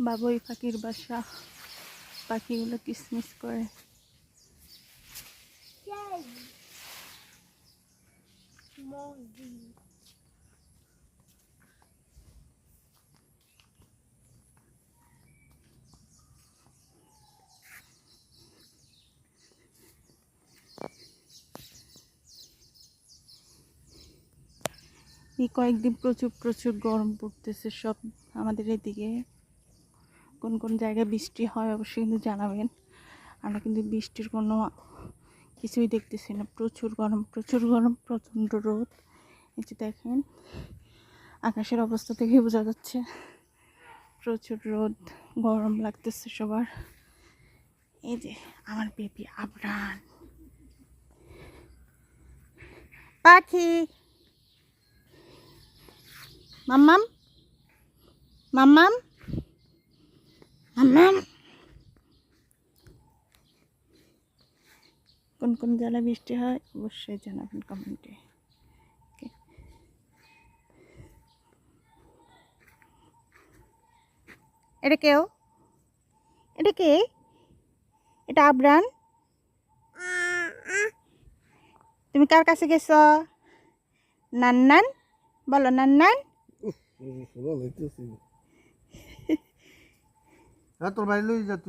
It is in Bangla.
বাবুই পাখির বাসা। পাখিগুলো কিসমিস করে। এই কয়েকদিন প্রচুর প্রচুর গরম পড়তেছে সব আমাদের এদিকে। কোন কোন জায়গায় বৃষ্টি হয় অবশ্যই কিন্তু জানাবেন। আমরা কিন্তু বৃষ্টির কোনো কিছুই দেখতেছি না। প্রচুর গরম প্রচুর গরম, প্রচণ্ড রোদ। এই যে দেখেন, আকাশের অবস্থা থেকে বোঝা যাচ্ছে। প্রচুর রোদ, গরম লাগতেছে সবার। এই যে আমার বেবি আবরান। পাখি! মাম্মাম? মাম্মাম? মাম্মাম কোন কোন জেলায় বৃষ্টি হয় অবশ্যই জানাবেন কমেন্টে এটা কেউ এটা কে এটা আবরান তুমি কার কাছে গেছ নান্নান বলো নান্নান Ya, Torbaylo, ya